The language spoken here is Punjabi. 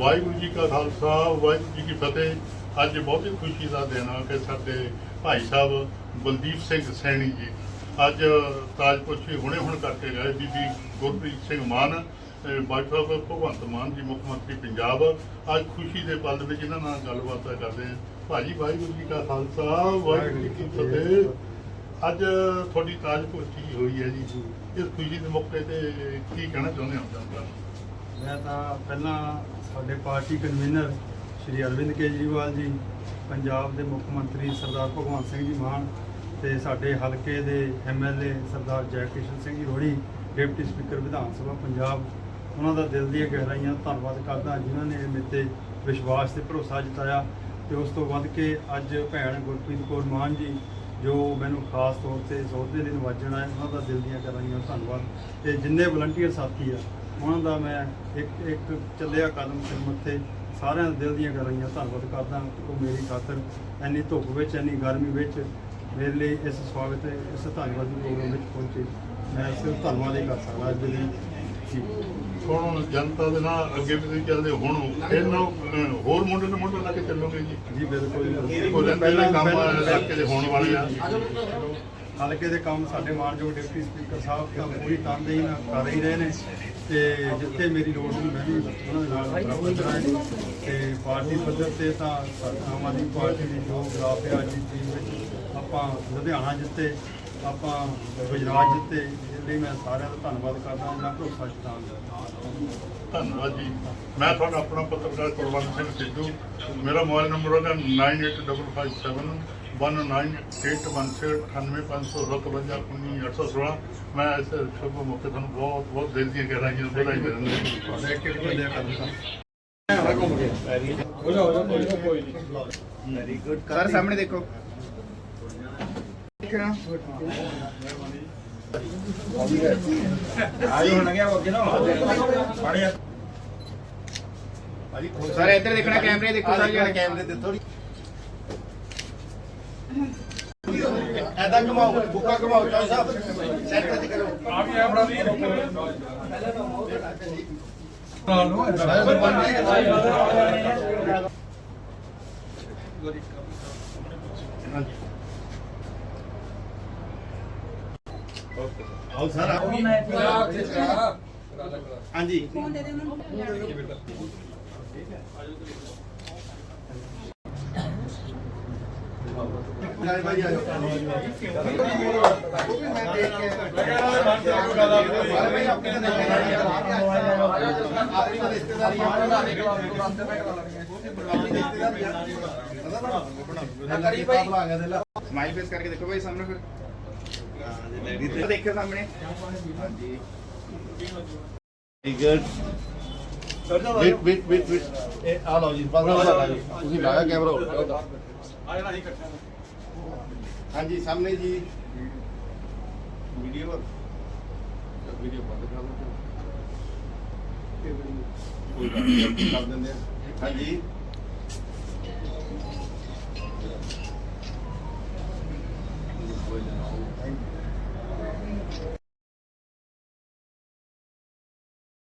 ਵਾਹਿਗੁਰੂ ਜੀ ਕਾ ਖਾਲਸਾ ਵਾਹਿਗੁਰੂ ਜੀ ਕੀ ਫਤਿਹ। ਅੱਜ ਬਹੁਤ ਹੀ ਖੁਸ਼ੀ ਦਾ ਦਿਨ ਆ ਕਿ ਸਾਡੇ ਭਾਈ ਸਾਹਿਬ ਬਲਦੀਪ ਸਿੰਘ ਸੈਣੀ ਜੀ। ਅੱਜ ਤਾਜਪੁਰ ਹੁਣੇ ਹੁਣ ਕਰਕੇ ਗਏ ਬੀਬੀ ਗੁਰਪ੍ਰੀਤ ਸਿੰਘ ਮਾਨ ਵਾਈਫ ਆਫ ਭਗਵੰਤ ਮਾਨ ਜੀ ਮੁੱਖ ਮੰਤਰੀ ਪੰਜਾਬ। ਅੱਜ ਖੁਸ਼ੀ ਦੇ ਪਲ ਵਿੱਚ ਇਹਨਾਂ ਨਾਲ ਗੱਲਬਾਤ ਕਰਦੇ ਹਾਂ। ਭਾਜੀ ਵਾਹਿਗੁਰੂ ਜੀ ਕਾ ਖਾਲਸਾ ਵਾਹਿਗੁਰੂ ਜੀ ਕੀ ਫਤਿਹ। ਅੱਜ ਤੁਹਾਡੀ ਤਾਜਪੁਰ ਹੋਈ ਹੈ ਜੀ। ਇਸ ਖੁਸ਼ੀ ਦੇ ਮੌਕੇ ਤੇ ਕੀ ਕਹਿਣਾ ਚਾਹੁੰਦੇ ਹੋ? ਜਨਤਾ ਮੈਂ ਤਾਂ ਪਹਿਲਾਂ ਸਾਡੇ ਪਾਰਟੀ ਕਨਵੀਨਰ ਸ਼੍ਰੀ ਅਰਵਿੰਦ ਕੇਜਰੀਵਾਲ ਜੀ, ਪੰਜਾਬ ਦੇ ਮੁੱਖ ਮੰਤਰੀ ਸਰਦਾਰ ਭਗਵੰਤ ਸਿੰਘ ਜੀ ਮਾਨ ਤੇ ਸਾਡੇ ਹਲਕੇ ਦੇ ਐਮਐਲਏ ਸਰਦਾਰ ਜੈ ਕਿਸ਼ਨ ਸਿੰਘ ਜੀ ਰੋੜੀ, ਡਿਪਟੀ ਸਪੀਕਰ ਵਿਧਾਨ ਸਭਾ ਪੰਜਾਬ। ਉਹਨਾਂ ਦਾ ਦਿਲ ਦੀਆਂ ਗਹਿਰਾਈਆਂ ਧੰਨਵਾਦ ਕਰਦਾ, ਜਿਨ੍ਹਾਂ ਨੇ ਮੇਰੇ ਤੇ ਵਿਸ਼ਵਾਸ ਤੇ ਭਰੋਸਾ ਜਤਾਇਆ। ਤੇ ਉਸ ਤੋਂ ਵੱਧ ਕੇ ਅੱਜ ਭੈਣ ਗੁਰਪ੍ਰੀਤ ਕੌਰ ਮਾਨ ਜੀ ਜੋ ਮੈਨੂੰ ਖਾਸ ਤੌਰ ਤੇ ਸਹੁਰੇ ਲਈ ਨਵਾਜਣ ਹੈ ਉਹਨਾਂ ਦਾ ਦਿਲ ਦੀਆਂ ਗਹਿਰਾਈਆਂ ਧੰਨਵਾਦ। ਤੇ ਜਿੰਨੇ ਵਲੰਟੀਅਰ ਸਾਥੀ ਆ, ਉਹਨਾਂ ਦਾ ਮੈਂ ਇੱਕ ਇੱਕ ਚੱਲਿਆ ਕਦਮ ਸਿਰ ਮੱਥੇ, ਸਾਰਿਆਂ ਦੇ ਦਿਲ ਦੀਆਂ ਗਹਿਰਾਈਆਂ ਧੰਨਵਾਦ ਕਰਦਾ ਉਹ ਮੇਰੀ ਖਾਤਰ। ਇੰਨੀ ਧੁੱਪ ਵਿੱਚ, ਇੰਨੀ ਗਰਮੀ ਵਿੱਚ ਮੇਰੇ ਲਈ ਇਸ ਸਵਾਗਤ ਇਸ ਧੰਨਵਾਦੀ ਪ੍ਰੋਗਰਾਮ ਵਿੱਚ ਪਹੁੰਚੇ। ਮੈਂ ਸਿਰਫ ਧੰਨਵਾਦ ਹੀ ਕਰ ਸਕਦਾ ਅੱਜ ਦੇ ਹੁਣ ਜਨਤਾ ਦੇ ਨਾਲ ਅੱਗੇ ਵੀ ਤੁਸੀਂ ਚੱਲਦੇ ਹੁਣ ਇਹਨਾਂ ਹੋਰ ਮੁੰਡੇ ਨੂੰ ਮੁੰਡੇ ਲਾ ਕੇ ਚੱਲੋਗੇ ਜੀ? ਜੀ ਬਿਲਕੁਲ ਕੋਈ ਪਹਿਲਾਂ ਕੰਮ ਇਲਾਕੇ ਦੇ ਹੋਣ ਵਾਲੇ ਆ। ਹਲਕੇ ਦੇ ਕੰਮ ਸਾਡੇ ਮਾਨਯੋਗ ਡਿਪਟੀ ਸਪੀਕਰ ਸਾਹਿਬ ਤਾਂ ਪੂਰੀ ਤਨਦੇਹੀ ਨਾਲ ਕਰ ਹੀ ਰਹੇ ਨੇ ਤੇ ਜਿੱਥੇ ਮੇਰੀ ਲੋੜ ਹੋਈ ਮੈਂ ਵੀ ਉਹਨਾਂ ਦੇ ਨਾਲ ਬਰਾਬਰ ਕਰਾਂਗੀ। ਤੇ ਪਾਰਟੀ ਪੱਧਰ ਤੇ ਤਾਂ ਆਮ ਆਦਮੀ ਪਾਰਟੀ ਦੀ ਜੋ ਗ੍ਰਾਫ ਹੈ ਅੱਜ ਦੀ ਟੀਮ ਵਿੱਚ ਆਪਾਂ ਲੁਧਿਆਣਾ ਜਿੱਤੇ ਆਪਾਂ ਗੁਜਰਾਤ ਜਿੱਤੇ ਇਸ ਲਈ ਮੈਂ ਸਾਰਿਆਂ ਦਾ ਧੰਨਵਾਦ ਕਰਦਾ ਇਹਨਾਂ ਭਰੋਸਾ ਜਤਾਉਣ ਧੰਨਵਾਦ ਜੀ ਮੈਂ ਤੁਹਾਡਾ ਆਪਣਾ ਪੱਤਰਕਾਰ ਕੁਲਵੰਤ ਸਿੰਘ ਸਿੱਧੂ ਮੇਰਾ ਮੋਬਾਈਲ ਨੰਬਰ ਹੈਗਾ 9855 19816 ਮੈਂ ਇਸ ਸ਼ੁਭ ਮੌਕੇ ਤੁਹਾਨੂੰ ਬਹੁਤ ਬਹੁਤ ਦਿਲ ਦੀਆਂ ਗਹਿਰਾਈਆਂ ਨਾਲ ਵਧਾਈ ਦਿੰਦਾ ਤੁਹਾਡਾ ਇੱਕ ਸਰ ਸਾਹਮਣੇ ਦੇਖੋ ਦੇਖਣਾ। ਆਜੋ ਹੁਣ ਗਿਆ ਅੱਗੇ ਨਾ ਪਾਣੀ ਸਰ ਇੱਧਰ ਦੇਖਣਾ ਕੈਮਰੇ ਦੇਖੋ ਸਾਰੇ। ਜਣੇ ਕੈਮਰੇ ਤੇ ਥੋੜੀ ਐਦਾਂ ਘਮਾਓ ਬੁੱਕਾ ਘਮਾਓ ਚਾਹ ਸਾਹਿਬ। ਸੈਂਟਰ ਤੇ ਕਰੋ। ਆ ਵੀ ਆ ਬੜਾ ਵੀ ਆਓ ਸਰ ਹਾਂਜੀ ਨਾਲੇ ਭਾਈ ਆ ਜਾਓ ਮੈਂ ਦੇਖ ਕੇ ਆਪਣੀ ਰਿਸ਼ਤੇਦਾਰੀ ਸਮਾਈਲ ਫੇਸ ਕਰਕੇ ਦੇਖੋ ਭਾਈ ਸਾਹਮਣੇ ਫਿਰ ਦੇਖੋ ਸਾਹਮਣੇ। ਹਾਂਜੀ। ਵੇਟ ਵੇਟ ਵੇਟ ਵੇਟ ਇਹ ਆ ਲਓ ਜੀ ਬਸ ਆ ਜਾਓ। ਤੁਸੀਂ ਲਾਇਆ ਕੈਮਰਾ ਉੱਧਰ। ਹਾਂਜੀ ਸਾਹਮਣੇ ਜੀ। ਵੀਡੀਓ ਵੀਡੀਓ ਬੰਦ ਕਰ ਲਓ ਕੋਈ ਗੱਲ ਕਰ ਦਿੰਦੇ ਆ। ਹਾਂਜੀ।